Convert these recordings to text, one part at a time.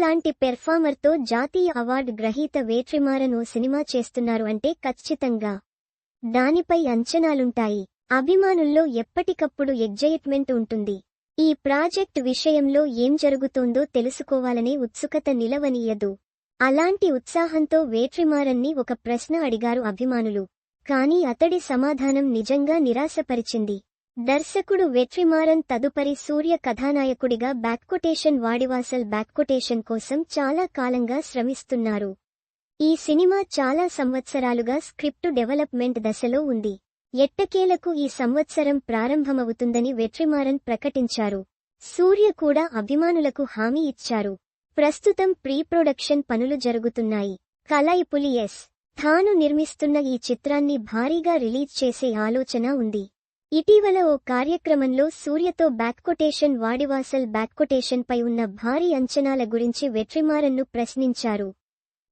లాంటి పెర్ఫార్మర్తో జాతీయ అవార్డు గ్రహీత వేట్రిమారను సినిమా చేస్తున్నారు అంటే ఖచ్చితంగా. దానిపై అంచనాలుంటాయి. అభిమానుల్లో ఎప్పటికప్పుడు ఎగ్జైట్మెంట్ ఉంటుంది. ఈ ప్రాజెక్ట్ విషయంలో ఏం జరుగుతోందో తెలుసుకోవాలనే ఉత్సుకత నిలవనీయదు. అలాంటి ఉత్సాహంతో వేట్రిమారన్ని ఒక ప్రశ్న అడిగారు అభిమానులు. కానీ అతడి సమాధానం నిజంగా నిరాశపరిచింది. దర్శకుడు వెట్రిమారన్ తదుపరి సూర్య కథానాయకుడిగా బ్యాక్కొటేషన్ వాడివాసల్ బ్యాక్కొటేషన్ కోసం చాలా కాలంగా శ్రమిస్తున్నారు. ఈ సినిమా చాలా సంవత్సరాలుగా స్క్రిప్టు డెవలప్మెంట్ దశలో ఉంది. ఎట్టకేలకు ఈ సంవత్సరం ప్రారంభమవుతుందని వెట్రిమారన్ ప్రకటించారు. సూర్య కూడా అభిమానులకు హామీ ఇచ్చారు. ప్రస్తుతం ప్రీ ప్రొడక్షన్ పనులు జరుగుతున్నాయి. కలైపులి ఎస్. తాను నిర్మిస్తున్న ఈ చిత్రాన్ని భారీగా రిలీజ్ చేసే ఆలోచన ఉంది. ఇటీవల ఓ కార్యక్రమంలో సూర్యతో బ్యాక్కొటేషన్ వాడివాసల్ బ్యాక్కొటేషన్పై ఉన్న భారీ అంచనాల గురించి వెట్రిమారన్ను ప్రశ్నించారు.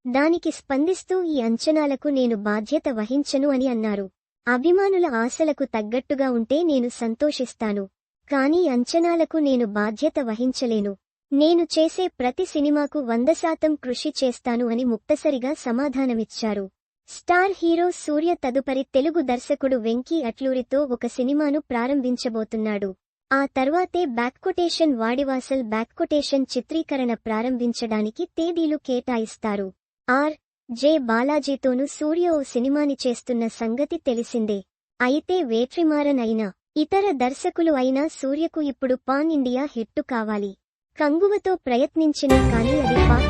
దానికి స్పందిస్తూ ఈ అంచనాలకు నేను బాధ్యత వహించను అని అన్నారు. అభిమానుల ఆశలకు తగ్గట్టుగా ఉంటే నేను సంతోషిస్తాను. కానీ అంచనాలకు నేను బాధ్యత వహించలేను. నేను చేసే ప్రతి సినిమాకు వంద శాతం కృషి చేస్తాను అని ముక్తసరిగా సమాధానమిచ్చారు. స్టార్ హీరో సూర్య తదుపరి తెలుగు దర్శకుడు వెంకీ అట్లూరితో ఒక సినిమాను ప్రారంభించబోతున్నాడు. ఆ తర్వాతే బ్యాక్కొటేషన్ వాడివాసల్ బ్యాక్కొటేషన్ చిత్రీకరణ ప్రారంభించడానికి తేదీలు కేటాయిస్తారు. ఆర్. జె. బాలాజీతోనూ సూర్య ఓ సినిమాని చేస్తున్న సంగతి తెలిసిందే. అయితే వేట్రిమారన్ అయినా ఇతర దర్శకులు అయినా సూర్యకు ఇప్పుడు పాన్ ఇండియా హిట్టు కావాలి. కంగువతో ప్రయత్నించినా కానీ అది పాక్